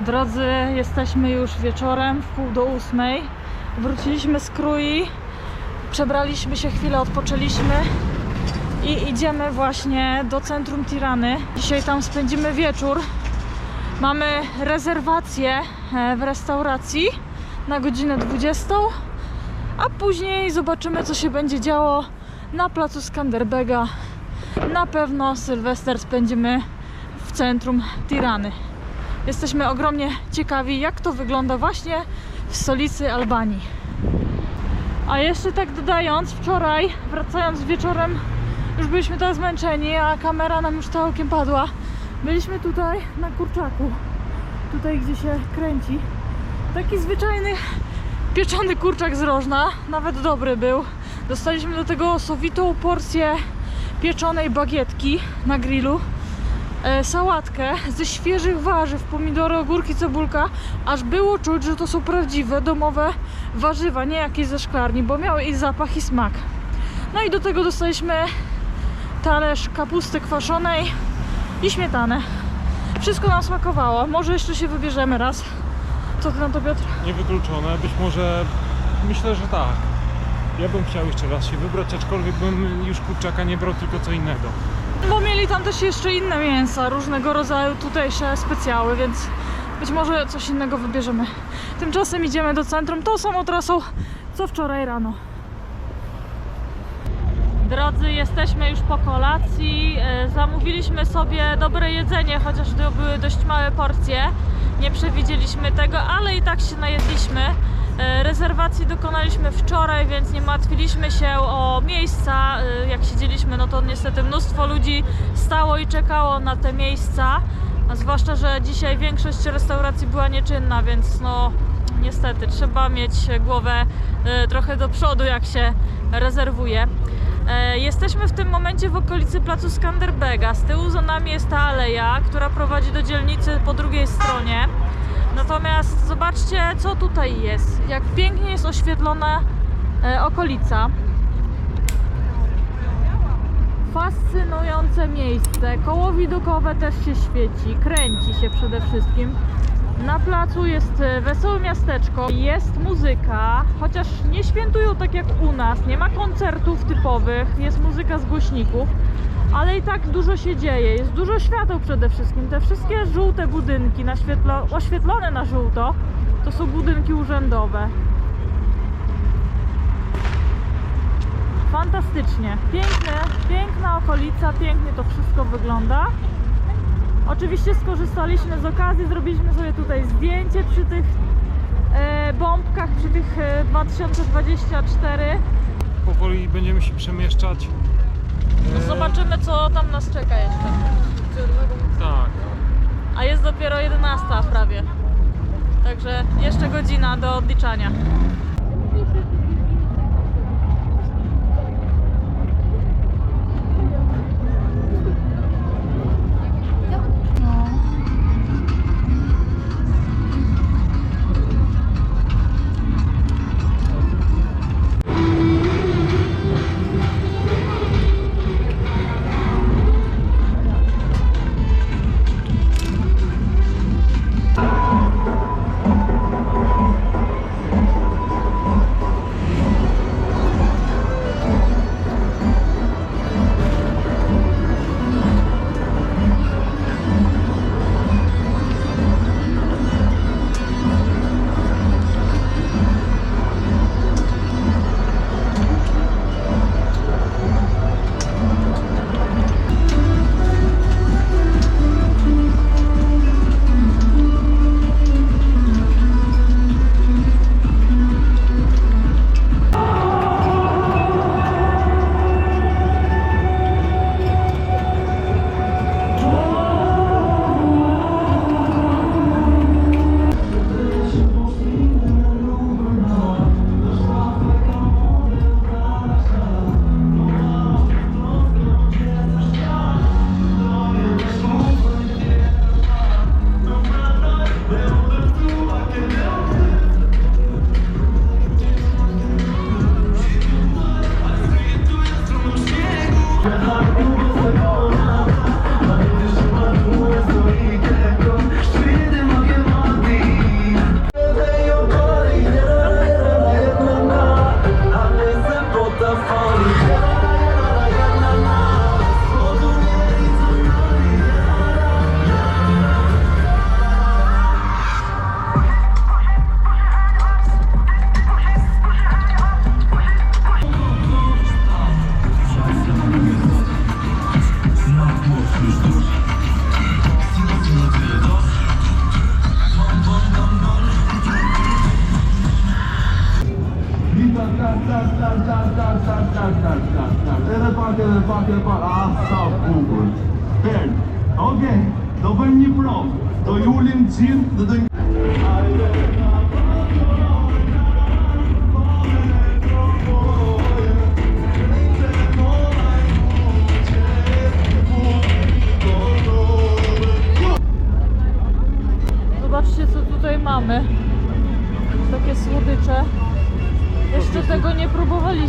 Drodzy, jesteśmy już wieczorem, w pół do ósmej. Wróciliśmy z Krui, przebraliśmy się chwilę, odpoczęliśmy i idziemy właśnie do centrum Tirany. Dzisiaj tam spędzimy wieczór. Mamy rezerwację e, w restauracji na godzinę 20, a później zobaczymy, co się będzie działo na placu Skanderbega. Na pewno Sylwester spędzimy w centrum Tirany. Jesteśmy ogromnie ciekawi, jak to wygląda właśnie w stolicy Albanii. A jeszcze tak dodając, wczoraj, wracając wieczorem, już byliśmy tak zmęczeni, a kamera nam już całkiem padła. Byliśmy tutaj na kurczaku, tutaj gdzie się kręci. Taki zwyczajny pieczony kurczak z rożna, nawet dobry był. Dostaliśmy do tego sowitą porcję pieczonej bagietki na grillu sałatkę ze świeżych warzyw, pomidory, ogórki, cebulka, aż było czuć, że to są prawdziwe domowe warzywa, nie jakieś ze szklarni, bo miały i zapach i smak. No i do tego dostaliśmy talerz kapusty kwaszonej i śmietanę. Wszystko nam smakowało. Może jeszcze się wybierzemy raz. Co ty na to, Piotr? Niewykluczone, być może myślę, że tak. Ja bym chciał jeszcze raz się wybrać, aczkolwiek bym już kurczaka nie brał, tylko co innego. Bo mieli tam też jeszcze inne mięsa, różnego rodzaju tutejsze specjały, więc być może coś innego wybierzemy. Tymczasem idziemy do centrum tą samą trasą, co wczoraj rano. Drodzy, jesteśmy już po kolacji. E, Zamówiliśmy sobie dobre jedzenie, chociaż to były dość małe porcje. Nie przewidzieliśmy tego, ale i tak się najedliśmy. E, Rezerwacji dokonaliśmy wczoraj, więc nie martwiliśmy się o miejsca. E, Jak siedzieliśmy, no to niestety mnóstwo ludzi stało i czekało na te miejsca. A zwłaszcza, że dzisiaj większość restauracji była nieczynna, więc no niestety trzeba mieć głowę e, trochę do przodu, jak się rezerwuje. Jesteśmy w tym momencie w okolicy placu Skanderbega. Z tyłu za nami jest ta aleja, która prowadzi do dzielnicy po drugiej stronie. Natomiast zobaczcie, co tutaj jest. Jak pięknie jest oświetlona e, okolica. Fascynujące miejsce. Koło widokowe też się świeci, kręci się przede wszystkim. Na placu jest e, wesołe miasteczko, jest muzyka, chociaż nie świętują tak jak u nas, nie ma koncertów typowych, jest muzyka z głośników, ale i tak dużo się dzieje, jest dużo świateł przede wszystkim. Te wszystkie żółte budynki oświetlone na żółto to są budynki urzędowe. Fantastycznie, piękne, piękna okolica, pięknie to wszystko wygląda. Oczywiście skorzystaliśmy z okazji, zrobiliśmy sobie tutaj zdjęcie przy tych e, bombkach, przy tych e, 2024. Powoli będziemy się przemieszczać. No zobaczymy co tam nas czeka jeszcze. Tak. A jest dopiero 11 prawie. Także jeszcze godzina do odliczania.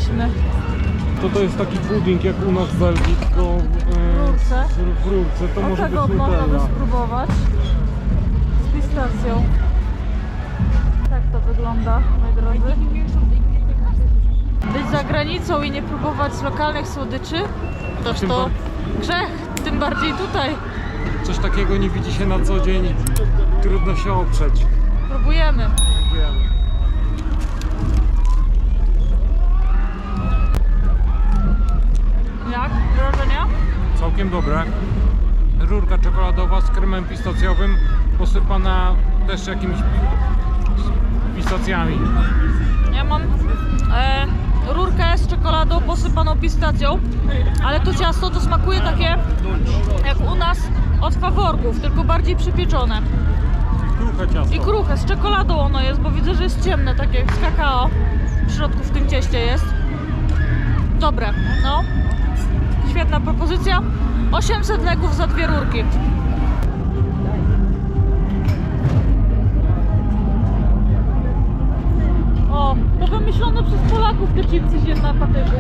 Próbowaliśmy. To to jest taki pudding jak u nas w Belgii, tylko e, rurce. w rurce. To może tego być można by Nutella. spróbować. Z pistacją. Tak to wygląda, moi drodzy. Być za granicą i nie próbować lokalnych słodyczy, toż Tym to grzech, tym bardziej tutaj. Coś takiego nie widzi się na co dzień. Trudno się oprzeć. Próbujemy. Jak? Wrażenia? Całkiem dobre. Rurka czekoladowa z kremem pistacjowym, posypana też jakimiś pistacjami. Ja mam e, rurkę z czekoladą posypaną pistacją, ale to ciasto to smakuje takie jak u nas od faworków, tylko bardziej przypieczone. Kruche ciasto. I kruche, z czekoladą ono jest, bo widzę, że jest ciemne, takie jak z kakao. W środku w tym cieście jest. Dobre, no świetna propozycja. 800 legów za dwie rurki. O, to wymyślone przez Polaków te chipsy się na patyku.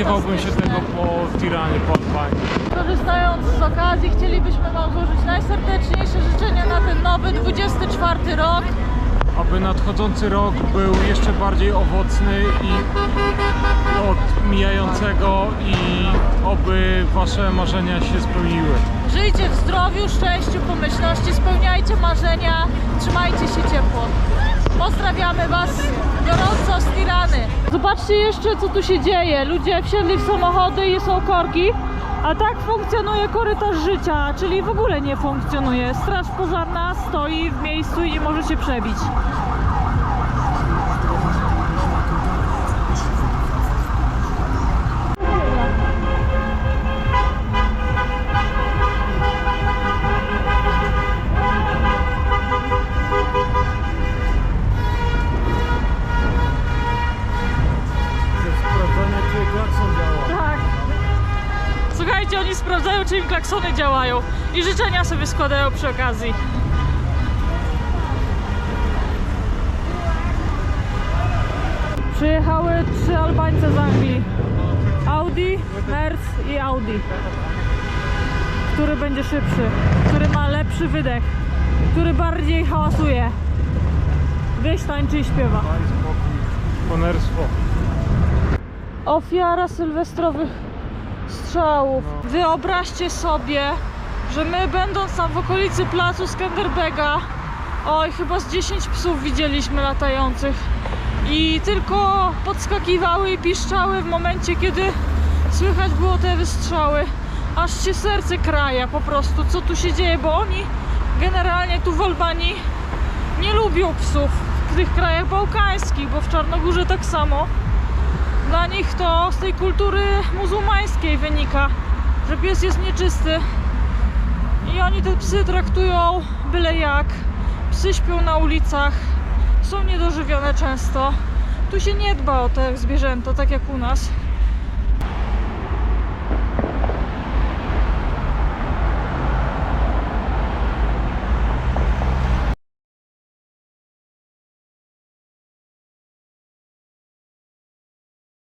Spodziewałbym się tego po Tiranie, po Albanii. Korzystając z okazji, chcielibyśmy Wam złożyć najserdeczniejsze życzenia na ten nowy 24 rok. Aby nadchodzący rok był jeszcze bardziej owocny i od mijającego i oby Wasze marzenia się spełniły. Żyjcie w zdrowiu, szczęściu, pomyślności, spełniajcie marzenia, trzymajcie się ciepło. Pozdrawiamy Was gorąco z Tirany. Zobaczcie jeszcze, co tu się dzieje. Ludzie wsiedli w samochody i są korki, a tak funkcjonuje korytarz życia, czyli w ogóle nie funkcjonuje. Straż pożarna stoi w miejscu i nie może się przebić. Klaksony działają i życzenia sobie składają przy okazji. Przyjechały trzy Albańce z Anglii. Audi, Merc i Audi. Który będzie szybszy, który ma lepszy wydech, który bardziej hałasuje. Wieś tańczy i śpiewa. Ofiara sylwestrowych strzałów. Wyobraźcie sobie, że my będąc tam w okolicy placu Skanderbega, oj, chyba z 10 psów widzieliśmy latających i tylko podskakiwały i piszczały w momencie, kiedy słychać było te wystrzały. Aż się serce kraja po prostu, co tu się dzieje, bo oni generalnie tu w Albanii nie lubią psów w tych krajach bałkańskich, bo w Czarnogórze tak samo dla nich to z tej kultury muzułmańskiej wynika, że pies jest nieczysty i oni te psy traktują byle jak. Psy śpią na ulicach, są niedożywione często. Tu się nie dba o te zwierzęta, tak jak u nas.